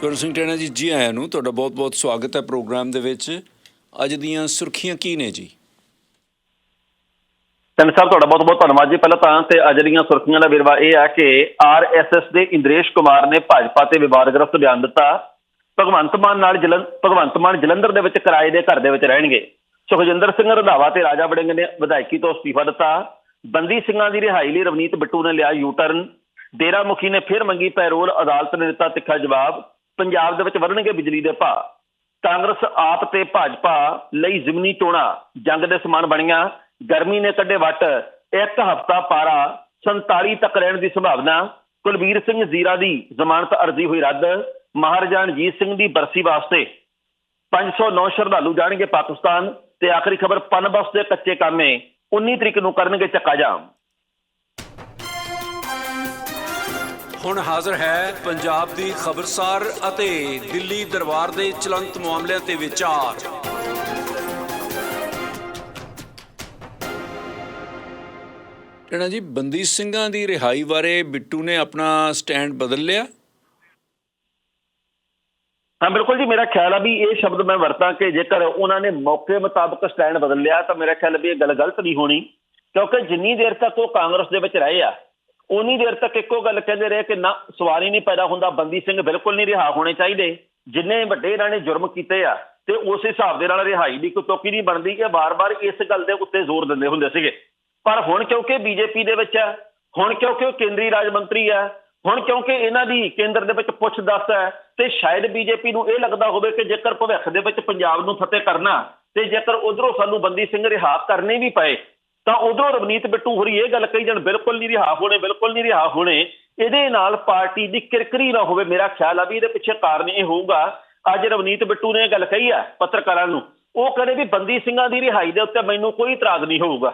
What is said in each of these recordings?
ਸਵਰਨ ਸਿੰਘ ਟੈਣਾ ਜੀ ਜੀ ਆਇਆਂ ਨੂੰ ਤੁਹਾਡਾ ਬਹੁਤ-ਬਹੁਤ ਸਵਾਗਤ ਹੈ ਪ੍ਰੋਗਰਾਮ ਦੇ ਵਿੱਚ। ਅੱਜ ਦੀਆਂ ਸੁਰਖੀਆਂ ਕੀ ਨੇ ਜੀ? ਤਨ ਸਾਹਿਬ, ਤੁਹਾਡਾ ਬਹੁਤ ਬਹੁਤ ਧੰਨਵਾਦ ਜੀ। ਪਹਿਲਾਂ ਤਾਂ ਤੇ ਅੱਜ ਦੀਆਂ ਸੁਰਖੀਆਂ ਦਾ ਵਿਰਵਾ ਇਹ ਹੈ ਕਿ ਆਰਐਸਐਸ ਦੇ ਇੰਦਰੇਸ਼ ਕੁਮਾਰ ਨੇ ਭਾਜਪਾ ਤੇ ਵਿਵਾਦਗ੍ਰਸਤ ਬਿਆਨ ਦਿੱਤਾ। ਭਗਵੰਤ ਮਾਨ ਨਾਲ ਭਗਵੰਤ ਮਾਨ ਜਲੰਧਰ ਦੇ ਵਿੱਚ ਕਿਰਾਏ ਦੇ ਘਰ ਦੇ ਵਿੱਚ ਰਹਿਣਗੇ। ਸੁਖਜਿੰਦਰ ਸਿੰਘ ਰੰਧਾਵਾ ਤੇ ਰਾਜਾ ਵੜਿੰਗ ਨੇ ਵਿਧਾਇਕੀ ਤੋਂ ਅਸਤੀਫਾ ਦਿੱਤਾ। ਬੰਦੀ ਸਿੰਘਾਂ ਦੀ ਰਿਹਾਈ ਲਈ ਰਵਨੀਤ ਬਿੱਟੂ ਨੇ ਲਿਆ ਯੂ ਟਰਨ ਡੇਰਾ ਮੁਖੀ ਨੇ ਫਿਰ ਮੰਗੀ ਪੈਰੋਲ, ਅਦਾਲਤ ਨੇ ਦਿੱਤਾ ਤਿੱਖਾ ਜਵਾਬ। ਪੰਜਾਬ ਦੇ ਵਿੱਚ ਵਧਣਗੇ ਬਿਜਲੀ ਦੇ ਭਾਅ। ਕਾਂਗਰਸ ਆਪ ਤੇ ਭਾਜਪਾ ਲਈ ਜ਼ਿਮਨੀ ਚੋਣਾਂ ਜੰਗ ਦੇ ਸਮਾਨ ਬਣੀਆਂ, ਗਰਮੀ ਨੇ ਕੱਢੇ ਵੱਟ, ਇੱਕ ਹਫ਼ਤਾ ਪਾਰਾ 47 ਤੱਕ ਰਹਿਣ ਦੀ ਸੰਭਾਵਨਾ, ਕੁਲਵੀਰ ਸਿੰਘ ਜ਼ੀਰਾ ਦੀ ਜ਼ਮਾਨਤ ਅਰਜ਼ੀ ਹੋਈ ਰੱਦ, ਮਹਾਰਾਜਾ ਰਣਜੀਤ ਸਿੰਘ ਦੀ ਬਰਸੀ ਵਾਸਤੇ। 509 ਸ਼ਰਧਾਲੂ ਜਾਣਗੇ ਪਾਕਿਸਤਾਨ ਤੇ ਆਖਰੀ ਖਬਰ ਪਨਬਸ ਦੇ ਕੱਚੇ ਕਾਮੇ 19 ਤਰੀਕ ਨੂੰ ਕਰਨਗੇ ਚੱਕਾ ਜਾਮ। ਹੁਣ ਹਾਜ਼ਰ ਹੈ ਪੰਜਾਬ ਦੀ ਖਬਰਸਾਰ ਅਤੇ ਦਿੱਲੀ ਦਰਬਾਰ ਦੇ ਚਲੰਤ ਮਾਮਲਿਆਂ ਤੇ ਵਿਚਾਰ। ਟੈਣਾ ਜੀ ਬੰਦੀ ਸਿੰਘਾਂ ਦੀ ਰਿਹਾਈ ਬਾਰੇ ਬਿੱਟੂ ਨੇ ਆਪਣਾ ਸਟੈਂਡ ਬਦਲ ਲਿਆ? ਹਾਂ ਬਿਲਕੁਲ ਜੀ ਮੇਰਾ ਖਿਆਲ ਆ ਵੀ ਇਹ ਸ਼ਬਦ ਮੈਂ ਵਰਤਾਂ ਕਿ ਜੇਕਰ ਉਹਨਾਂ ਨੇ ਮੌਕੇ ਮੁਤਾਬਕ ਸਟੈਂਡ ਬਦਲ ਲਿਆ ਤਾਂ ਮੇਰਾ ਖਿਆਲ ਵੀ ਇਹ ਗੱਲ ਗਲਤ ਨਹੀਂ ਹੋਣੀ ਕਿਉਂਕਿ ਜਿੰਨੀ ਦੇਰ ਤੱਕ ਉਹ ਕਾਂਗਰਸ ਦੇ ਵਿੱਚ ਰਹੇ ਆ ਉਨੀ ਦੇਰ ਤੱਕ ਇੱਕੋ ਗੱਲ ਕਹਿੰਦੇ ਰਹੇ ਕਿ ਨਾ ਸਵਾਰੀ ਨਹੀਂ ਪੈਦਾ ਹੁੰਦਾ, ਬੰਦੀ ਸਿੰਘ ਬਿਲਕੁਲ ਨਹੀਂ ਰਿਹਾ ਹੋਣੇ ਚਾਹੀਦੇ। ਜਿੰਨੇ ਵੱਡੇ ਇਹਨਾਂ ਨੇ ਜੁਰਮ ਕੀਤੇ ਆ ਤੇ ਉਸ ਹਿਸਾਬ ਦੇ ਨਾਲ ਰਿਹਾਈ ਦੀ ਕੋਈ ਤੋਕੀ ਨਹੀਂ ਬਣਦੀ। ਕਿ ਬਾਰ-ਬਾਰ ਇਸ ਗੱਲ ਦੇ ਉੱਤੇ ਜ਼ੋਰ ਦਿੰਦੇ ਹੁੰਦੇ ਸੀਗੇ। ਪਰ ਹੁਣ ਕਿਉਂਕਿ ਬੀਜੇਪੀ ਦੇ ਵਿੱਚ ਆ, ਹੁਣ ਕਿਉਂਕਿ ਉਹ ਕੇਂਦਰੀ ਰਾਜ ਮੰਤਰੀ ਆ, ਹੁਣ ਕਿਉਂਕਿ ਇਹਨਾਂ ਦੀ ਕੇਂਦਰ ਦੇ ਵਿੱਚ ਪੁੱਛ ਦੱਸ ਹੈ ਤੇ ਸ਼ਾਇਦ ਬੀਜੇਪੀ ਨੂੰ ਇਹ ਲੱਗਦਾ ਹੋਵੇ ਕਿ ਜੇਕਰ ਭਵਿੱਖ ਦੇ ਵਿੱਚ ਪੰਜਾਬ ਨੂੰ ਫਤਿਹ ਕਰਨਾ, ਤੇ ਜੇਕਰ ਉਧਰੋਂ ਸਾਨੂੰ ਬੰਦੀ ਸਿੰਘ ਰਿਹਾ ਕਰਨੇ ਵੀ ਪਏ ਤਾਂ ਉਧਰੋਂ ਰਵਨੀਤ ਬਿੱਟੂ ਹੋਰੀ ਇਹ ਗੱਲ ਕਹੀ ਜਾਣ, ਬਿਲਕੁਲ ਨਹੀਂ ਰਿਹਾ ਹੋਣੇ, ਬਿਲਕੁਲ ਨਹੀਂ ਰਿਹਾ ਹੋਣੇ। ਇਹਦੇ ਨਾਲ ਪਾਰਟੀ ਦੀ ਕਿਰਕਰੀ ਨਾ ਹੋਵੇ, ਮੇਰਾ ਖਿਆਲ ਆ ਵੀ ਇਹਦੇ ਪਿੱਛੇ ਕਾਰਨ ਇਹ ਹੋਊਗਾ। ਅੱਜ ਰਵਨੀਤ ਬਿੱਟੂ ਨੇ ਇਹ ਗੱਲ ਕਹੀ ਆ ਪੱਤਰਕਾਰਾਂ ਨੂੰ, ਉਹ ਕਹਿੰਦੇ ਵੀ ਬੰਦੀ ਸਿੰਘਾਂ ਦੀ ਰਿਹਾਈ ਦੇ ਉੱਤੇ ਮੈਨੂੰ ਕੋਈ ਇਤਰਾਜ਼ ਨਹੀਂ ਹੋਊਗਾ।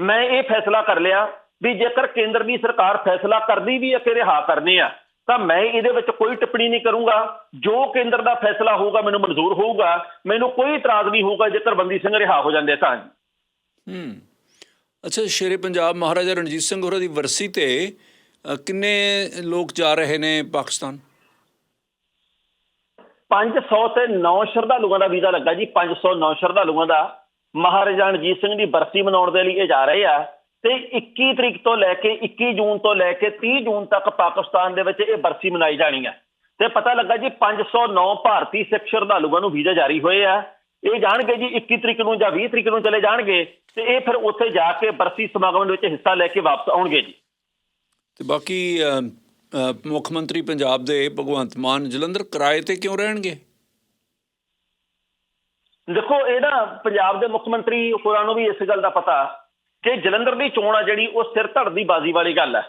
ਮੈਂ ਇਹ ਫੈਸਲਾ ਕਰ ਲਿਆ ਵੀ ਜੇਕਰ ਕੇਂਦਰ ਦੀ ਸਰਕਾਰ ਫੈਸਲਾ ਕਰਦੀ ਵੀ ਹੈ ਕਿ ਰਿਹਾ ਕਰਨੇ ਆ, ਤਾਂ ਮੈਂ ਇਹਦੇ ਵਿੱਚ ਕੋਈ ਟਿੱਪਣੀ ਨਹੀਂ ਕਰੂੰਗਾ। ਜੋ ਕੇਂਦਰ ਦਾ ਫੈਸਲਾ ਹੋਊਗਾ, ਮੈਨੂੰ ਮਨਜ਼ੂਰ ਹੋਊਗਾ। ਮੈਨੂੰ ਕੋਈ ਇਤਰਾਜ਼ ਨਹੀਂ ਹੋਊਗਾ ਜੇਕਰ ਬੰਦੀ ਸਿੰਘ ਰਿਹਾ ਹੋ ਜਾਂਦੇ ਤਾਂ। ਹੂੰ। ਅੱਛਾ, ਸ਼ੇਰੇ ਪੰਜਾਬ ਮਹਾਰਾਜਾ ਰਣਜੀਤ ਸਿੰਘ ਹੋਰਾਂ ਦੀ ਵਰਸੀ ਤੇ ਕਿੰਨੇ ਲੋਕ ਜਾ ਰਹੇ ਨੇ ਪਾਕਿਸਤਾਨ? 500 ਤੇ 9 ਸ਼ਰਧਾਲੂਆਂ ਦਾ ਵੀਜ਼ਾ ਲੱਗਾ ਜੀ 509 ਸ਼ਰਧਾਲੂਆਂ ਦਾ। ਮਹਾਰਾਜਾ ਰਣਜੀਤ ਸਿੰਘ ਦੀ ਬਰਸੀ ਮਨਾਉਣ ਦੇ ਲਈ ਇਹ ਜਾ ਰਹੇ ਆ। ਤੇ 21 ਤਰੀਕ ਤੋਂ ਲੈ ਕੇ 21 ਜੂਨ ਤੋਂ ਲੈ ਕੇ 30 ਜੂਨ ਤੱਕ ਪਾਕਿਸਤਾਨ ਦੇ ਵਿੱਚ ਇਹ ਬਰਸੀ ਮਨਾਈ ਜਾਣੀ ਹੈ ਤੇ ਪਤਾ ਲੱਗਾ ਜੀ 509 ਭਾਰਤੀ ਸਿੱਖ ਸ਼ਰਧਾਲੂਆਂ ਨੂੰ ਵੀਜ਼ਾ ਜਾਰੀ ਹੋਏ ਆ। ਇਹ ਜਾਣਗੇ ਜੀ 21 ਤਰੀਕ ਨੂੰ ਜਾਂ 20 ਤਰੀਕ ਨੂੰ ਚਲੇ ਜਾਣਗੇ ਤੇ ਇਹ ਫਿਰ ਉੱਥੇ ਜਾ ਕੇ ਬਰਸੀ ਸਮਾਗਮ ਦੇ ਵਿੱਚ ਹਿੱਸਾ ਲੈ ਕੇ ਵਾਪਸ ਆਉਣਗੇ ਜੀ। ਤੇ ਬਾਕੀ ਮੁੱਖ ਮੰਤਰੀ ਪੰਜਾਬ ਦੇ ਭਗਵੰਤ ਮਾਨ ਜਲੰਧਰ ਕਿਰਾਏ ਤੇ ਕਿਉਂ ਰਹਿਣਗੇ? ਦੇਖੋ ਇਹ ਨਾ ਪੰਜਾਬ ਦੇ ਮੁੱਖ ਮੰਤਰੀ ਹੋਰਾਂ ਨੂੰ ਵੀ ਇਸ ਗੱਲ ਦਾ ਪਤਾ ਕਿ ਜਲੰਧਰ ਦੀ ਚੋਣ ਆ ਜਿਹੜੀ ਉਹ ਸਿਰ ਧੜ ਦੀ ਬਾਜ਼ੀ ਵਾਲੀ ਗੱਲ ਹੈ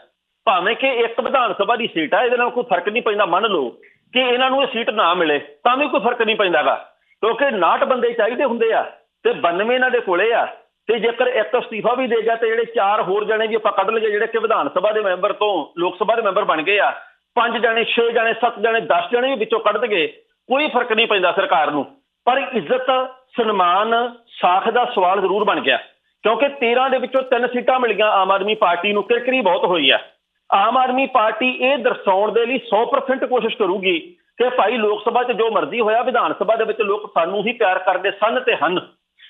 ਭਾਵੇਂ ਕਿ ਇੱਕ ਵਿਧਾਨ ਸਭਾ ਦੀ ਸੀਟ ਆ ਇਹਦੇ ਨਾਲ ਕੋਈ ਫ਼ਰਕ ਨਹੀਂ ਪੈਂਦਾ ਮੰਨ ਲਓ ਕਿ ਇਹਨਾਂ ਨੂੰ ਇਹ ਸੀਟ ਨਾ ਮਿਲੇ ਤਾਂ ਵੀ ਕੋਈ ਫ਼ਰਕ ਨਹੀਂ ਪੈਂਦਾਗਾ। ਕਿਉਂਕਿ 69 ਬੰਦੇ ਚਾਹੀਦੇ ਹੁੰਦੇ ਆ ਤੇ 92 ਇਹਨਾਂ ਦੇ ਕੋਲੇ ਆ। ਤੇ ਜੇਕਰ ਇੱਕ ਅਸਤੀਫਾ ਵੀ ਦੇ ਗਿਆ ਤੇ ਜਿਹੜੇ ਚਾਰ ਹੋਰ ਜਣੇ ਵੀ ਆਪਾਂ ਕੱਢ ਲਈਏ, ਜਿਹੜੇ ਕਿ ਵਿਧਾਨ ਸਭਾ ਦੇ ਮੈਂਬਰ ਤੋਂ ਲੋਕ ਸਭਾ ਦੇ ਮੈਂਬਰ ਬਣ ਗਏ ਆ, ਪੰਜ ਜਣੇ 6 ਜਣੇ 7 ਜਣੇ 10 ਜਣੇ ਵੀ ਵਿੱਚੋਂ ਕੱਢ ਦਗੇ ਕੋਈ ਫ਼ਰਕ ਨਹੀਂ ਪੈਂਦਾ ਸਰਕਾਰ ਨੂੰ। ਪਰ ਇੱਜ਼ਤ, ਸਨਮਾਨ, ਸਾਖ ਦਾ ਸਵਾਲ ਜ਼ਰੂਰ ਬਣ ਗਿਆ। ਕਿਉਂਕਿ 13 ਦੇ ਵਿੱਚੋਂ ਤਿੰਨ ਸੀਟਾਂ ਮਿਲੀਆਂ ਆਮ ਆਦਮੀ ਪਾਰਟੀ ਨੂੰ ਕਿਰਕਰੀ ਬਹੁਤ ਹੋਈ ਆ। ਆਮ ਆਦਮੀ ਪਾਰਟੀ ਇਹ ਦਰਸਾਉਣ ਦੇ ਲਈ 100% ਕੋਸ਼ਿਸ਼ ਕਰੂਗੀ ਕਿ ਭਾਈ ਲੋਕ ਸਭਾ 'ਚ ਜੋ ਮਰਜ਼ੀ ਹੋਇਆ, ਵਿਧਾਨ ਸਭਾ ਦੇ ਵਿੱਚ ਲੋਕ ਸਾਨੂੰ ਹੀ ਪਿਆਰ ਕਰਦੇ ਸਨ ਤੇ ਹਨ।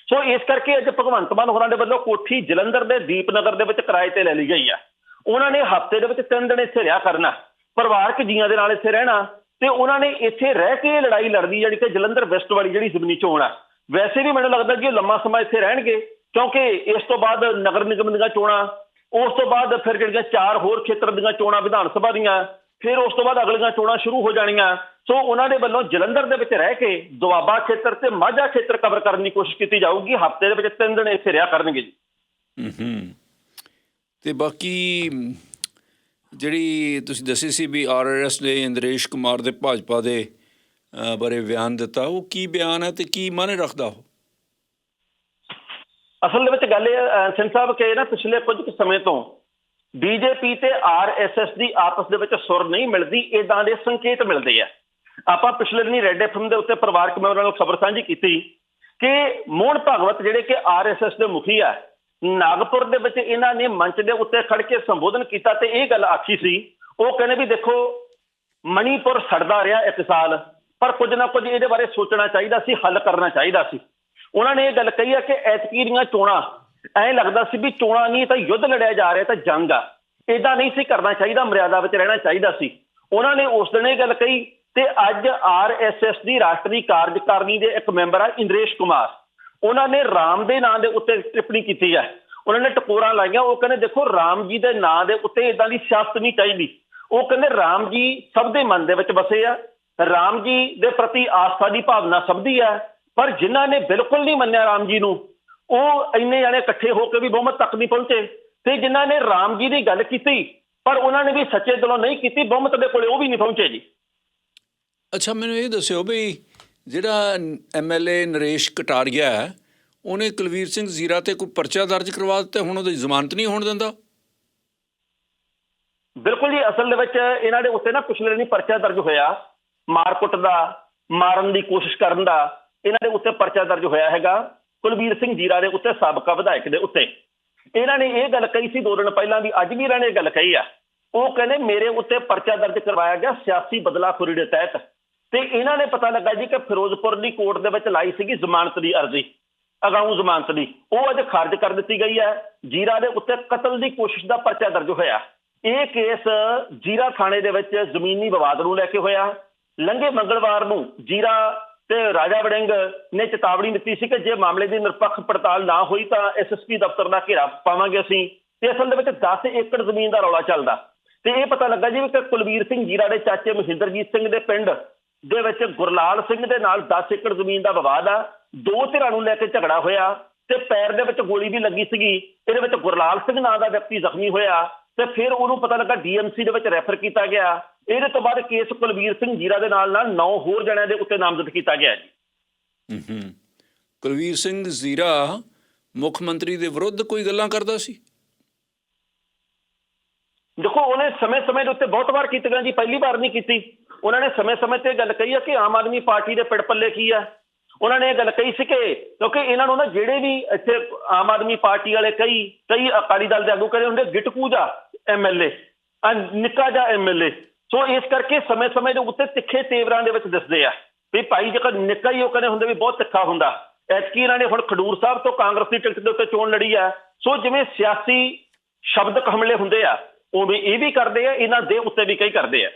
ਸੋ ਇਸ ਕਰਕੇ ਅੱਜ ਭਗਵੰਤ ਮਾਨ ਹੋਰਾਂ ਦੇ ਵੱਲੋਂ ਕੋਠੀ ਜਲੰਧਰ ਦੇ ਦੀਪਨਗਰ ਦੇ ਵਿੱਚ ਕਿਰਾਏ ਤੇ ਲੈ ਲਈ ਗਈ ਹੈ ਉਹਨਾਂ ਨੇ ਹਫ਼ਤੇ ਦੇ ਵਿੱਚ ਤਿੰਨ ਦਿਨ ਇੱਥੇ ਰਿਹਾ ਕਰਨਾ, ਪਰਿਵਾਰਕ ਜੀਆਂ ਦੇ ਨਾਲ ਇੱਥੇ ਰਹਿਣਾ ਤੇ ਉਹਨਾਂ ਨੇ ਇੱਥੇ ਰਹਿ ਕੇ ਲੜਾਈ ਲੜਦੀ ਜਿਹੜੀ ਕਿ ਜਲੰਧਰ ਵੈਸਟ ਵਾਲੀ ਜਿਹੜੀ ਜ਼ਮਨੀ ਚੋਣ ਆ। ਵੈਸੇ ਵੀ ਮੈਨੂੰ ਲੱਗਦਾ ਕਿ ਉਹ ਲੰਮਾ ਸਮਾਂ ਇੱਥੇ ਰਹਿਣਗੇ, ਕਿਉਂਕਿ ਇਸ ਤੋਂ ਬਾਅਦ ਨਗਰ ਨਿਗਮ ਦੀਆਂ ਚੋਣਾਂ, ਉਸ ਤੋਂ ਬਾਅਦ ਫਿਰ ਜਿਹੜੀਆਂ ਚਾਰ ਹੋਰ ਖੇਤਰ ਦੀਆਂ ਚੋਣਾਂ ਵਿਧਾਨ ਸਭਾ ਦੀਆਂ, ਫਿਰ ਉਸ ਤੋਂ ਬਾਅਦ ਅਗਲੀਆਂ ਚੋਣਾਂ ਸ਼ੁਰੂ ਹੋ ਜਾਣੀਆਂ। ਸੋ ਉਹਨਾਂ ਦੇ ਵੱਲੋਂ ਜਲੰਧਰ ਦੇ ਵਿੱਚ ਰਹਿ ਕੇ ਦੁਆਬਾ ਖੇਤਰ ਤੇ ਮਾਝਾ ਖੇਤਰ ਕਵਰ ਕਰਨ ਦੀ ਕੋਸ਼ਿਸ਼ ਕੀਤੀ ਜਾਊਗੀ। ਹਫ਼ਤੇ ਦੇ ਵਿੱਚ ਤਿੰਨ ਦਿਨ ਇੱਥੇ ਰਿਹਾ ਕਰਨਗੇ ਜੀ। ਹੂੰ ਤੇ ਬਾਕੀ ਜਿਹੜੀ ਤੁਸੀਂ ਦੱਸੀ ਸੀ ਵੀ ਆਰਐਸ ਨੇ ਇੰਦਰੇਸ਼ ਕੁਮਾਰ ਦੇ ਭਾਜਪਾ ਦੇ ਬਾਰੇ ਬਿਆਨ ਦਿੱਤਾ ਉਹ ਕੀ ਬਿਆਨ ਹੈ ਤੇ ਕੀ ਮਾਨੇ ਰੱਖਦਾ ਉਹ? ਅਸਲ ਦੇ ਵਿੱਚ ਗੱਲ ਇਹ ਸਿੰਘ ਸਾਹਿਬ ਕਿ ਨਾ ਪਿਛਲੇ ਕੁਝ ਕੁ ਸਮੇਂ ਤੋਂ ਬੀਜੇਪੀ ਤੇ ਆਰਐਸਐਸ ਦੀ ਆਪਸ ਦੇ ਵਿੱਚ ਸੁਰ ਨਹੀਂ ਮਿਲਦੀ ਇਦਾਂ ਦੇ ਸੰਕੇਤ ਮਿਲਦੇ ਆ। ਆਪਾਂ ਪਿਛਲੇ ਦਿਨੀ ਰੈੱਡ ਐਫਐਮ ਦੇ ਉੱਤੇ ਪਰਿਵਾਰਕ ਮੈਂਬਰਾਂ ਨਾਲ ਖਬਰ ਸਾਂਝੀ ਕੀਤੀ ਕਿ ਮੋਹਨ ਭਗਵਤ ਜਿਹੜੇ ਕਿ ਆਰਐਸਐਸ ਦੇ ਮੁਖੀ ਆ, ਨਾਗਪੁਰ ਦੇ ਵਿੱਚ ਇਹਨਾਂ ਨੇ ਮੰਚ ਦੇ ਉੱਤੇ ਖੜ ਕੇ ਸੰਬੋਧਨ ਕੀਤਾ ਤੇ ਇਹ ਗੱਲ ਆਖੀ ਸੀ, ਉਹ ਕਹਿੰਦੇ ਵੀ ਦੇਖੋ, ਮਣੀਪੁਰ ਸੜਦਾ ਰਿਹਾ ਇੱਕ ਸਾਲ, ਪਰ ਕੁਝ ਨਾ ਕੁਝ ਇਹਦੇ ਬਾਰੇ ਸੋਚਣਾ ਚਾਹੀਦਾ ਸੀ, ਹੱਲ ਕਰਨਾ ਚਾਹੀਦਾ ਸੀ। ਉਹਨਾਂ ਨੇ ਇਹ ਗੱਲ ਕਹੀ ਆ ਕਿ ਐਤਕੀ ਦੀਆਂ ਚੋਣਾਂ, ਐਂ ਲੱਗਦਾ ਸੀ ਵੀ ਚੋਣਾਂ ਨਹੀਂ ਤਾਂ ਯੁੱਧ ਲੜਿਆ ਜਾ ਰਿਹਾ, ਤਾਂ ਜੰਗ ਆ। ਇਦਾਂ ਨਹੀਂ ਸੀ ਕਰਨਾ ਚਾਹੀਦਾ, ਮਰਿਆਦਾ ਵਿੱਚ ਰਹਿਣਾ ਚਾਹੀਦਾ ਸੀ। ਉਹਨਾਂ ਨੇ ਉਸ ਦਿਨ ਇਹ ਗੱਲ ਕਹੀ ਤੇ ਅੱਜ ਆਰਐਸਐਸ ਦੀ ਰਾਸ਼ਟਰੀ ਕਾਰਜਕਾਰਨੀ ਦੇ ਇੱਕ ਮੈਂਬਰ ਆ ਇੰਦਰੇਸ਼ ਕੁਮਾਰ। ਉਹਨਾਂ ਨੇ ਰਾਮ ਦੇ ਨਾਂ ਦੇ ਉੱਤੇ ਟਿੱਪਣੀ ਕੀਤੀ ਹੈ ਉਹਨਾਂ ਨੇ ਟਕੋਰਾਂ ਲਾਈਆਂ, ਉਹ ਕਹਿੰਦੇ, ਦੇਖੋ, ਰਾਮ ਜੀ ਦੇ ਨਾਂ ਦੇ ਉੱਤੇ ਇਦਾਂ ਦੀ ਸਿਆਸਤ ਨਹੀਂ ਚਾਹੀਦੀ। ਉਹ ਕਹਿੰਦੇ, ਰਾਮ ਜੀ ਸਭ ਦੇ ਮਨ ਦੇ ਵਿੱਚ ਵਸੇ ਆ। ਰਾਮ ਜੀ ਦੇ ਪ੍ਰਤੀ ਆਸਥਾ ਦੀ ਭਾਵਨਾ ਸਭ ਦੀ ਹੈ ਪਰ ਜਿਨ੍ਹਾਂ ਨੇ ਬਿਲਕੁਲ ਨਹੀਂ ਮੰਨਿਆ ਰਾਮ ਜੀ ਨੂੰ, ਉਹ ਇੰਨੇ ਜਾਣੇ ਇਕੱਠੇ ਹੋ ਕੇ ਵੀ ਬਹੁਮਤ ਤੱਕ ਨਹੀਂ ਪਹੁੰਚੇ। ਤੇ ਜਿਨ੍ਹਾਂ ਨੇ ਰਾਮ ਜੀ ਦੀ ਗੱਲ ਕੀਤੀ, ਪਰ ਉਹਨਾਂ ਨੇ ਵੀ ਸੱਚੇ ਦਿਲੋਂ ਨਹੀਂ ਕੀਤੀ, ਬਹੁਮਤ ਦੇ ਕੋਲੇ ਉਹ ਵੀ ਨਹੀਂ ਪਹੁੰਚੇ ਜੀ। ਅੱਛਾ, ਮੈਨੂੰ ਇਹ ਦੱਸਿਓ ਵੀ ਜਿਹੜਾ ਐਮਐਲਏ ਨਰੇਸ਼ ਕਟਾਰੀਆ ਹੈ, ਉਹਨੇ ਕੁਲਵੀਰ ਸਿੰਘ ਜ਼ੀਰਾ ਤੇ ਕੋਈ ਪਰਚਾ ਦਰਜ ਕਰਵਾ ਦਿੱਤਾ, ਹੁਣ ਉਹਦੀ ਜ਼ਮਾਨਤ ਨਹੀਂ ਹੋਣ ਦਿੰਦਾ? ਬਿਲਕੁਲ ਜੀ, ਅਸਲ ਦੇ ਵਿੱਚ ਇਹਨਾਂ ਦੇ ਉੱਤੇ ਨਾ ਪਿਛਲੇ ਦਿਨੀ ਪਰਚਾ ਦਰਜ ਹੋਇਆ ਮਾਰਕੁੱਟ ਦਾ, ਮਾਰਨ ਦੀ ਕੋਸ਼ਿਸ਼ ਕਰਨ ਦਾ, ਇਹਨਾਂ ਦੇ ਉੱਤੇ ਪਰਚਾ ਦਰਜ ਹੋਇਆ ਹੈਗਾ, ਕੁਲਵੀਰ ਸਿੰਘ ਜੀਰਾ ਦੇ ਉੱਤੇ, ਸਾਬਕਾ ਵਿਧਾਇਕ ਦੇ ਉੱਤੇ। ਇਹਨਾਂ ਨੇ ਇਹ ਗੱਲ ਕਹੀ ਸੀ ਦੋ ਦਿਨ ਪਹਿਲਾਂ ਵੀ, ਅੱਜ ਵੀ ਇਹਨਾਂ ਨੇ ਇਹ ਗੱਲ ਕਹੀ ਆ। ਉਹ ਕਹਿੰਦੇ, ਮੇਰੇ ਉੱਤੇ ਪਰਚਾ ਦਰਜ ਕਰਵਾਇਆ ਗਿਆ, ਸਿਆਸੀ ਬਦਲਾਖੋਰੀ ਦੇ ਤਹਿਤ। ਤੇ ਇਹਨਾਂ ਨੇ ਪਤਾ ਲੱਗਾ ਜੀ ਕਿ ਫਿਰੋਜ਼ਪੁਰ ਦੀ ਕੋਰਟ ਦੇ ਵਿੱਚ ਲਾਈ ਸੀਗੀ ਜ਼ਮਾਨਤ ਦੀ ਅਰਜ਼ੀ, ਅਗਾਊਂ ਜ਼ਮਾਨਤ ਦੀ। ਉਹ ਅੱਜ ਖਾਰਜ ਕਰ ਦਿੱਤੀ ਗਈ ਹੈ। ਜੀਰਾ ਦੇ ਉੱਤੇ ਕਤਲ ਦੀ ਕੋਸ਼ਿਸ਼ ਦਾ ਪਰਚਾ ਦਰਜ ਹੋਇਆ। ਇਹ ਕੇਸ ਜੀਰਾ ਥਾਣੇ ਦੇ ਵਿੱਚ ਜ਼ਮੀਨੀ ਵਿਵਾਦ ਨੂੰ ਲੈ ਕੇ ਹੋਇਆ। ਲੰਘੇ ਮੰਗਲਵਾਰ ਨੂੰ ਜੀਰਾ ਤੇ ਰਾਜਾ ਵੜਿੰਗ ਨੇ ਚੇਤਾਵਨੀ ਦਿੱਤੀ ਸੀ ਕਿ ਜੇ ਮਾਮਲੇ ਦੀ ਨਿਰਪੱਖ ਪੜਤਾਲ ਨਾ ਹੋਈ ਤਾਂ ਐਸਐਸਪੀ ਦਫ਼ਤਰ ਦਾ ਘੇਰਾ ਪਾਵਾਂਗੇ ਅਸੀਂ। ਤੇ ਅਸਲ ਦੇ ਵਿੱਚ 10 ਏਕੜ ਜ਼ਮੀਨ ਦਾ ਰੌਲਾ ਚੱਲਦਾ। ਤੇ ਇਹ ਪਤਾ ਲੱਗਾ ਜੀ ਕਿ ਕੁਲਵੀਰ ਸਿੰਘ ਜੀਰਾ ਦੇ ਚਾਚੇ ਮਹਿੰਦਰਜੀਤ ਸਿੰਘ ਦੇ ਪਿੰਡ ਦੇ ਵਿੱਚ ਗੁਰਲਾਲ ਸਿੰਘ ਦੇ ਨਾਲ 10 ਏਕੜ ਜ਼ਮੀਨ ਦਾ ਵਿਵਾਦ ਆ ਦੋ ਧਿਰਾਂ ਨੂੰ ਲੈ ਕੇ ਝਗੜਾ ਹੋਇਆ ਤੇ ਪੈਰ ਦੇ ਵਿੱਚ ਗੋਲੀ ਵੀ ਲੱਗੀ ਸੀਗੀ ਇਹਦੇ ਵਿੱਚ ਗੁਰਲਾਲ ਸਿੰਘ ਨਾਂ ਦਾ ਵਿਅਕਤੀ ਜ਼ਖਮੀ ਹੋਇਆ ਤੇ ਫਿਰ ਉਹਨੂੰ ਪਤਾ ਲੱਗਾ ਡੀਐਮਸੀ ਦੇ ਵਿੱਚ ਰੈਫਰ ਕੀਤਾ ਗਿਆ। ਇਹਦੇ ਤੋਂ ਬਾਅਦ ਕੇਸ ਕੁਲਵੀਰ ਸਿੰਘ ਜੀਰਾ ਦੇ ਨਾਲ ਨਾਲ 9 ਹੋਰ ਜਣਿਆਂ ਦੇ ਉੱਤੇ ਨਾਮਜ਼ਦ ਕੀਤਾ ਗਿਆ ਜੀ। ਹੂੰ ਕੁਲਵੀਰ ਸਿੰਘ ਜ਼ੀਰਾ ਮੁੱਖ ਮੰਤਰੀ ਦੇ ਵਿਰੁੱਧ ਕੋਈ ਗੱਲਾਂ ਕਰਦਾ ਸੀ? ਦੇਖੋ ਉਹਨੇ ਸਮੇਂ-ਸਮੇਂ ਦੇ ਉੱਤੇ ਬਹੁਤ ਵਾਰ ਕੀਤੀਆਂ ਜੀ ਪਹਿਲੀ ਵਾਰ ਨਹੀਂ ਕੀਤੀ। ਉਹਨਾਂ ਨੇ ਸਮੇਂ-ਸਮੇਂ ਤੇ ਗੱਲ ਕਹੀ ਹੈ ਕਿ ਆਮ ਆਦਮੀ ਪਾਰਟੀ ਦੇ ਪਿੜ ਪੱਲੇ ਕੀ ਹੈ ਉਹਨਾਂ ਨੇ ਇਹ ਗੱਲ ਕਹੀ ਸੀ ਕਿ ਕਿਉਂਕਿ ਇਹਨਾਂ ਨੂੰ ਨਾ ਜਿਹੜੇ ਵੀ ਇੱਥੇ ਆਮ ਆਦਮੀ ਪਾਰਟੀ ਵਾਲੇ ਕਈ ਕਈ ਅਕਾਲੀ ਦਲ ਦੇ ਆਗੂ ਕਹਿੰਦੇ ਹੁੰਦੇ, ਗਿਟਕੂ ਜਾ ਐਮਐਲਏ ਆ ਨਿੱਕਾ ਜਾ ਐਮਐਲਏ ਸੋ ਇਸ ਕਰਕੇ ਸਮੇਂ-ਸਮੇਂ ਦੇ ਉੱਤੇ ਤਿੱਖੇ ਤੇਵਰਾਂ ਦੇ ਵਿੱਚ ਦਿਸਦੇ ਆ ਵੀ ਭਾਈ ਜੇਕਰ ਨਿੱਕਾ ਹੀ ਉਹ ਕਹਿੰਦੇ ਹੁੰਦੇ ਵੀ ਬਹੁਤ ਤਿੱਖਾ ਹੁੰਦਾ, ਐਤਕੀ ਇਹਨਾਂ ਨੇ ਹੁਣ ਖਡੂਰ ਸਾਹਿਬ ਤੋਂ ਕਾਂਗਰਸ ਦੀ ਟਿਕਟ ਦੇ ਉੱਤੇ ਚੋਣ ਲੜੀ ਆ। ਸੋ ਜਿਵੇਂ ਸਿਆਸੀ ਸ਼ਬਦਕ ਹਮਲੇ ਹੁੰਦੇ ਆ ਉਵੇਂ ਇਹ ਵੀ ਕਰਦੇ ਆ, ਇਹਨਾਂ ਦੇ ਉੱਤੇ ਵੀ ਕਈ ਕਰਦੇ ਆ।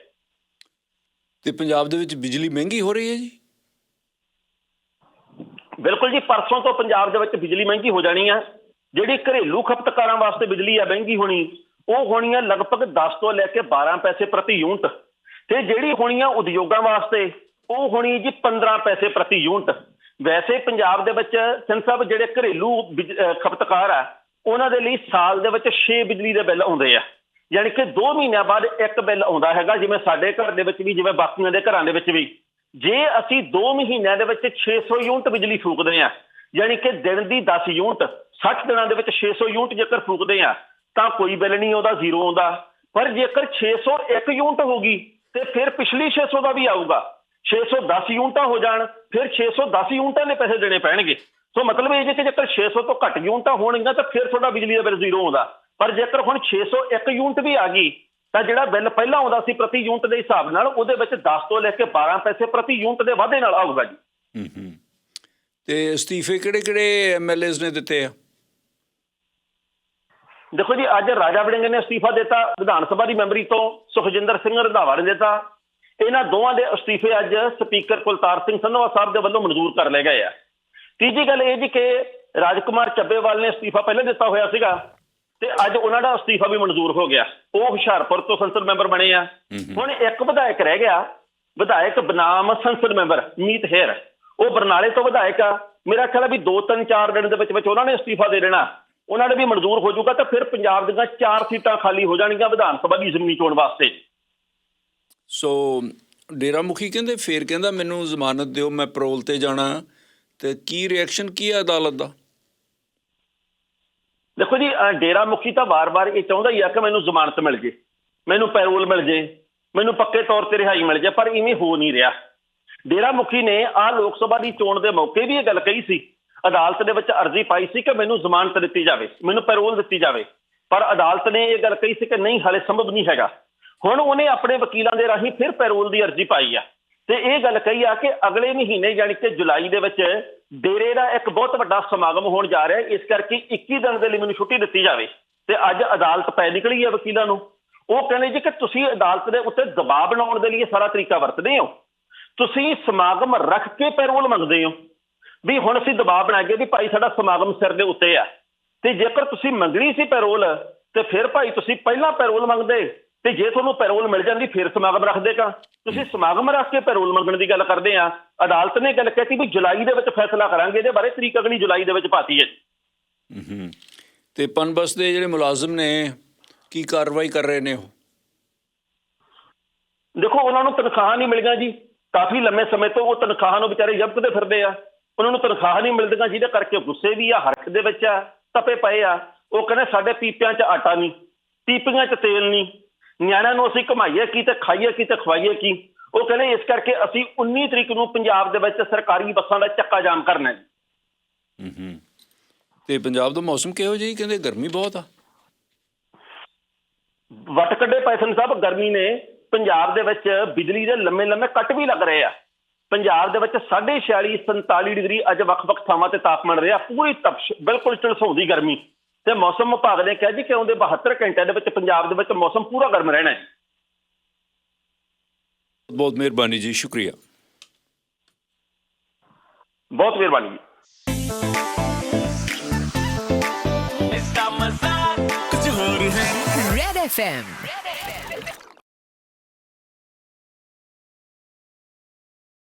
ਤੇ ਪੰਜਾਬ ਦੇ ਵਿੱਚ ਬਿਜਲੀ ਮਹਿੰਗੀ ਹੋ ਰਹੀ ਹੈ ਜੀ? ਬਿਲਕੁਲ ਜੀ, ਪਰਸੋਂ ਤੋਂ ਪੰਜਾਬ ਦੇ ਵਿੱਚ ਬਿਜਲੀ ਮਹਿੰਗੀ ਹੋ ਜਾਣੀ ਆ। ਜਿਹੜੀ ਘਰੇਲੂ ਖਪਤਕਾਰਾਂ ਵਾਸਤੇ ਬਿਜਲੀ ਆ, ਮਹਿੰਗੀ ਹੋਣੀ, ਉਹ ਹੋਣੀ ਆ ਲਗਭਗ 10 ਤੋਂ ਲੈ ਕੇ 12 ਪੈਸੇ ਪ੍ਰਤੀ ਯੂਨਿਟ। ਤੇ ਜਿਹੜੀ ਹੋਣੀ ਆ ਉਦਯੋਗਾਂ ਵਾਸਤੇ, ਉਹ ਹੋਣੀ ਜੀ 15 ਪੈਸੇ ਪ੍ਰਤੀ ਯੂਨਿਟ। ਵੈਸੇ ਪੰਜਾਬ ਦੇ ਵਿੱਚ ਸਿੰਘ ਸਾਹਿਬ, ਜਿਹੜੇ ਘਰੇਲੂ ਬਿਜ- ਖਪਤਕਾਰ ਆ, ਉਹਨਾਂ ਦੇ ਲਈ ਸਾਲ ਦੇ ਵਿੱਚ 6 ਬਿਜਲੀ ਦੇ ਬਿੱਲ ਆਉਂਦੇ ਆ। ਯਾਨੀ ਕਿ 2 ਮਹੀਨਿਆਂ ਬਾਅਦ ਇੱਕ ਬਿੱਲ ਆਉਂਦਾ ਹੈਗਾ, ਜਿਵੇਂ ਸਾਡੇ ਘਰ ਦੇ ਵਿੱਚ ਵੀ, ਜਿਵੇਂ ਬਾਕੀਆਂ ਦੇ ਘਰਾਂ ਦੇ ਵਿੱਚ ਵੀ। ਜੇ ਅਸੀਂ 2 ਮਹੀਨਿਆਂ ਦੇ ਵਿੱਚ 600 ਯੂਨਿਟ ਬਿਜਲੀ ਫੂਕਦੇ ਆ ਯਾਨੀ ਕਿ ਦਿਨ ਦੀ 10 ਯੂਨਿਟ 60 ਦਿਨਾਂ ਦੇ ਵਿੱਚ 600 ਯੂਨਿਟ ਜੇਕਰ ਫੂਕਦੇ ਆ ਤਾਂ ਕੋਈ ਬਿੱਲ ਨਹੀਂ ਆਉਂਦਾ, ਜ਼ੀਰੋ ਆਉਂਦਾ। ਪਰ ਜੇਕਰ 601 ਯੂਨਿਟ ਹੋਗੀ ਤੇ ਫਿਰ ਪਿਛਲੀ 600 ਦਾ ਵੀ ਆਊਗਾ। 610 ਯੂਨਿਟਾਂ ਹੋ ਜਾਣ, ਫਿਰ 610 ਯੂਨਿਟਾਂ ਦੇ ਪੈਸੇ ਦੇਣੇ ਪੈਣਗੇ। ਸੋ ਮਤਲਬ ਇਹ ਜੇ ਕਿ ਜੇਕਰ 600 ਤੋਂ ਘੱਟ ਯੂਨਿਟਾਂ ਹੋਣਗੀਆਂ, ਤਾਂ ਫਿਰ ਤੁਹਾਡਾ ਬਿਜਲੀ ਦਾ ਬਿੱਲ ਜ਼ੀਰੋ ਆਉਂਦਾ। ਪਰ ਜੇਕਰ ਹੁਣ 601 ਯੂਨਿਟ ਵੀ ਆ ਗਈ ਤਾਂ ਜਿਹੜਾ ਬਿੱਲ ਪਹਿਲਾਂ ਆਉਂਦਾ ਸੀ ਪ੍ਰਤੀ ਯੂਨਿਟ ਦੇ ਹਿਸਾਬ ਨਾਲ ਉਹਦੇ ਵਿੱਚ 10 ਤੋਂ ਲੈ ਕੇ 12 ਪੈਸੇ ਪ੍ਰਤੀ ਯੂਨਿਟ ਦੇ ਵਾਧੇ ਨਾਲ ਆਊਗਾ ਜੀ। ਹੂੰ ਹੂੰ। ਤੇ ਅਸਤੀਫੇ ਕਿਹੜੇ ਕਿਹੜੇ ਐਮਐਲਏਸ ਨੇ ਦਿੱਤੇ ਆ? ਦੇਖੋ ਜੀ ਅੱਜ ਰਾਜਾ ਵੜਿੰਗ ਨੇ ਅਸਤੀਫਾ ਦਿੱਤਾ ਵਿਧਾਨ ਸਭਾ ਦੀ ਮੈਂਬਰੀ ਤੋਂ ਸੁਖਜਿੰਦਰ ਸਿੰਘ ਰੰਧਾਵਾ ਨੇ ਦਿੱਤਾ। ਇਹਨਾਂ ਦੋਵਾਂ ਦੇ ਅਸਤੀਫੇ ਅੱਜ ਸਪੀਕਰ ਕੁਲਤਾਰ ਸਿੰਘ ਸੰਧਵਾ ਸਾਹਿਬ ਦੇ ਵੱਲੋਂ ਮਨਜ਼ੂਰ ਕਰ ਲਏ ਗਏ ਆ। ਤੀਜੀ ਗੱਲ ਇਹ ਜੀ ਕਿ ਰਾਜਕੁਮਾਰ ਚੱਬੇਵਾਲ ਨੇ ਅਸਤੀਫਾ ਪਹਿਲਾਂ ਦਿੱਤਾ ਹੋਇਆ ਸੀਗਾ। ਤੇ ਅੱਜ ਉਹਨਾਂ ਦਾ ਅਸਤੀਫਾ ਵੀ ਮਨਜ਼ੂਰ ਹੋ ਗਿਆ। ਉਹ ਹੁਸ਼ਿਆਰਪੁਰ ਤੋਂ ਸੰਸਦ ਮੈਂਬਰ ਬਣੇ ਆ। ਹੁਣ ਇੱਕ ਵਿਧਾਇਕ ਰਹਿ ਗਿਆ। ਵਿਧਾਇਕ ਬਨਾਮ ਸੰਸਦ ਮੈਂਬਰ ਮੀਤ ਹੇਰ। ਉਹ ਬਰਨਾਲੇ ਤੋਂ ਵਿਧਾਇਕ ਆ। ਮੇਰਾ ਖਿਆਲ ਆ ਵੀ 2-3 4 ਦਿਨ ਦੇ ਵਿੱਚ ਵਿੱਚ ਉਹਨਾਂ ਨੇ ਅਸਤੀਫਾ ਦੇ ਦੇਣਾ। ਉਹਨਾਂ ਨੇ ਵੀ ਮਨਜ਼ੂਰ ਹੋ ਜਾਊਗਾ ਤਾਂ ਫਿਰ ਪੰਜਾਬ ਦੀਆਂ ਚਾਰ ਸੀਟਾਂ ਖਾਲੀ ਹੋ ਜਾਣਗੀਆਂ ਵਿਧਾਨ ਸਭਾ ਦੀ ਜ਼ਮੀਨੀ ਚੋਣ ਵਾਸਤੇ। ਸੋ ਡੇਰਾ ਮੁਖੀ ਕਹਿੰਦੇ ਫੇਰ ਕਹਿੰਦਾ ਮੈਨੂੰ ਜ਼ਮਾਨਤ ਦਿਓ ਮੈਂ ਪੈਰੋਲ ਤੇ ਜਾਣਾ। ਤੇ ਕੀ ਰਿਐਕਸ਼ਨ ਕੀ ਹੈ ਅਦਾਲਤ ਦਾ? ਦੇਖੋ ਜੀ ਡੇਰਾ ਮੁਖੀ ਤਾਂ ਵਾਰ-ਵਾਰ ਇਹ ਚਾਹੁੰਦਾ ਹੀ ਆ ਕਿ ਮੈਨੂੰ ਜ਼ਮਾਨਤ ਮਿਲ ਜੇ, ਮੈਨੂੰ ਪੈਰੋਲ ਮਿਲ ਜੇ, ਮੈਨੂੰ ਪੱਕੇ ਤੌਰ ਤੇ ਰਿਹਾਈ ਮਿਲ ਜੇ, ਪਰ ਇਵੇਂ ਹੋ ਨਹੀਂ ਰਿਹਾ। ਡੇਰਾ ਮੁਖੀ ਨੇ ਆ ਲੋਕ ਸਭਾ ਦੀ ਚੋਣ ਦੇ ਮੌਕੇ ਵੀ ਇਹ ਗੱਲ ਕਹੀ ਸੀ, ਅਦਾਲਤ ਦੇ ਵਿੱਚ ਅਰਜ਼ੀ ਪਾਈ ਸੀ ਕਿ ਮੈਨੂੰ ਜ਼ਮਾਨਤ ਦਿੱਤੀ ਜਾਵੇ, ਮੈਨੂੰ ਪੈਰੋਲ ਦਿੱਤੀ ਜਾਵੇ, ਪਰ ਅਦਾਲਤ ਨੇ ਇਹ ਗੱਲ ਕਹੀ ਸੀ ਕਿ ਨਹੀਂ, ਹਾਲੇ ਸੰਭਵ ਨਹੀਂ ਹੈਗਾ। ਹੁਣ ਉਹਨੇ ਆਪਣੇ ਵਕੀਲਾਂ ਦੇ ਰਾਹੀਂ ਫਿਰ ਪੈਰੋਲ ਦੀ ਅਰਜ਼ੀ ਪਾਈ ਆ। ਤੇ ਇਹ ਗੱਲ ਕਹੀ ਆ ਕਿ ਅਗਲੇ ਮਹੀਨੇ ਯਾਨੀ ਕਿ ਜੁਲਾਈ ਦੇ ਵਿੱਚ ਡੇਰੇ ਦਾ ਇੱਕ ਬਹੁਤ ਵੱਡਾ ਸਮਾਗਮ ਹੋਣ ਜਾ ਰਿਹਾ ਹੈ, ਇਸ ਕਰਕੇ 21 ਦਿਨ ਦੇ ਲਈ ਮੈਨੂੰ ਛੁੱਟੀ ਦਿੱਤੀ ਜਾਵੇ। ਤੇ ਅੱਜ ਅਦਾਲਤ ਪੈ ਨਿਕਲੀ ਹੈ ਵਕੀਲਾਂ ਨੂੰ। ਉਹ ਕਹਿੰਦੇ ਜੀ ਕਿ ਤੁਸੀਂ ਅਦਾਲਤ ਦੇ ਉੱਤੇ ਦਬਾਅ ਬਣਾਉਣ ਦੇ ਲਈ ਸਾਰਾ ਤਰੀਕਾ ਵਰਤਦੇ ਹੋ। ਤੁਸੀਂ ਸਮਾਗਮ ਰੱਖ ਕੇ ਪੈਰੋਲ ਮੰਗਦੇ ਹੋ। ਵੀ ਹੁਣ ਅਸੀਂ ਦਬਾਅ ਬਣਾ ਕੇ ਵੀ ਭਾਈ ਸਾਡਾ ਸਮਾਗਮ ਸਿਰ ਦੇ ਉੱਤੇ ਆ। ਤੇ ਜੇਕਰ ਤੁਸੀਂ ਮੰਗਣੀ ਸੀ ਪੈਰੋਲ, ਤੇ ਫਿਰ ਭਾਈ ਤੁਸੀਂ ਪਹਿਲਾਂ ਪੈਰੋਲ ਮੰਗਦੇ। ਤੇ ਜੇ ਤੁਹਾਨੂੰ ਪੈਰੋਲ ਮਿਲ ਜਾਂਦੀ ਫਿਰ ਸਮਾਗਮ ਰੱਖ ਦੇਗਾ ਤੁਸੀਂ ਸਮਾਗਮ ਰੱਖ ਕੇ ਪੈਰੋਲ ਮੰਗਣ ਦੀ ਗੱਲ ਕਰਦੇ ਆ। ਅਦਾਲਤ ਨੇ ਗੱਲ ਕਹਿਤੀ ਵੀ ਜੁਲਾਈ ਦੇ ਵਿੱਚ ਫੈਸਲਾ ਕਰਾਂਗੇ ਇਹਦੇ ਬਾਰੇ ਤਰੀਕ ਅਗਲੀ ਜੁਲਾਈ ਦੇ ਵਿੱਚ ਪਾਤੀ ਹੈ ਹੂੰ ਤੇ ਪਨਬਸ ਦੇ ਜਿਹੜੇ ਮੁਲਾਜ਼ਮ ਨੇ ਕੀ ਕਾਰਵਾਈ ਕਰ ਰਹੇ ਨੇ ਉਹ? ਦੇਖੋ ਉਹਨਾਂ ਨੂੰ ਤਨਖਾਹਾਂ ਨਹੀਂ ਮਿਲੀਆਂ ਜੀ। ਕਾਫੀ ਲੰਮੇ ਸਮੇਂ ਤੋਂ ਉਹ ਤਨਖਾਹਾਂ ਨੂੰ ਵਿਚਾਰੇ ਜ਼ਬਤਦੇ ਫਿਰਦੇ ਆ। ਉਹਨਾਂ ਨੂੰ ਤਨਖਾਹ ਨਹੀਂ ਮਿਲਦੀਆਂ ਜਿਹਦੇ ਕਰਕੇ ਗੁੱਸੇ ਵੀ ਆ ਹਰਖ ਦੇ ਵਿੱਚ ਆ ਤਪੇ ਪਏ ਆ। ਉਹ ਕਹਿੰਦੇ ਸਾਡੇ ਪੀਪਿਆਂ 'ਚ ਆਟਾ ਨਹੀਂ ਪੀਪੀਆਂ 'ਚ ਤੇਲ ਨਹੀਂ ਨਿਆਣਿਆਂ ਨੂੰ ਅਸੀਂ ਕਮਾਈਏ ਕੀ ਤੇ ਖਾਈਏ ਕੀ ਤੇ ਖਵਾਈਏ ਕੀ। ਉਹ ਕਹਿੰਦੇ ਇਸ ਕਰਕੇ ਅਸੀਂ 19 ਤਰੀਕ ਨੂੰ ਪੰਜਾਬ ਦੇ ਵਿੱਚ ਸਰਕਾਰੀ ਬੱਸਾਂ ਦਾ ਚੱਕਾ ਜਾਮ ਕਰਨਾ ਹੈ। ਹੂੰ ਹੂੰ ਤੇ ਪੰਜਾਬ ਦਾ ਮੌਸਮ ਕਿਹੋ ਜਿਹਾ ਕਹਿੰਦੇ ਗਰਮੀ ਬਹੁਤ ਆ। ਵੱਟ ਕੱਢੇ ਪੈਸਨ ਸਾਹਿਬ ਗਰਮੀ ਨੇ ਪੰਜਾਬ ਦੇ ਵਿੱਚ ਬਿਜਲੀ ਦੇ ਲੰਮੇ ਲੰਮੇ ਕੱਟ ਵੀ ਲੱਗ ਰਹੇ ਆ। ਪੰਜਾਬ ਦੇ ਵਿੱਚ 46 47 ਡਿਗਰੀ ਅੱਜ ਵੱਖ-ਵੱਖ ਥਾਵਾਂ ਤੇ ਤਾਪਮਾਨ ਰਿਹਾ। ਪੂਰੀ ਤਪਸ਼ ਬਿਲਕੁਲ ਝਲਸਾਉਂਦੀ ਗਰਮੀ। ਤੇ ਮੌਸਮ ਵਿਭਾਗ ਨੇ ਕਿਹਾ ਜੀ ਕਿ ਆਉਂਦੇ 72 ਘੰਟਿਆਂ ਦੇ ਵਿੱਚ ਪੰਜਾਬ ਦੇ ਵਿੱਚ ਮੌਸਮ ਪੂਰਾ ਗਰਮ ਰਹਿਣਾ ਹੈ। ਬਹੁਤ ਮਿਹਰਬਾਨੀ ਜੀ ਸ਼ੁਕਰੀਆ। ਬਹੁਤ ਮਿਹਰਬਾਨੀ ਜੀ। ਇਸ ਦਾ ਮਜ਼ਾ ਕੁਝ ਹੋਰ ਹੈ ਰੈਡ ਐਫਐਮ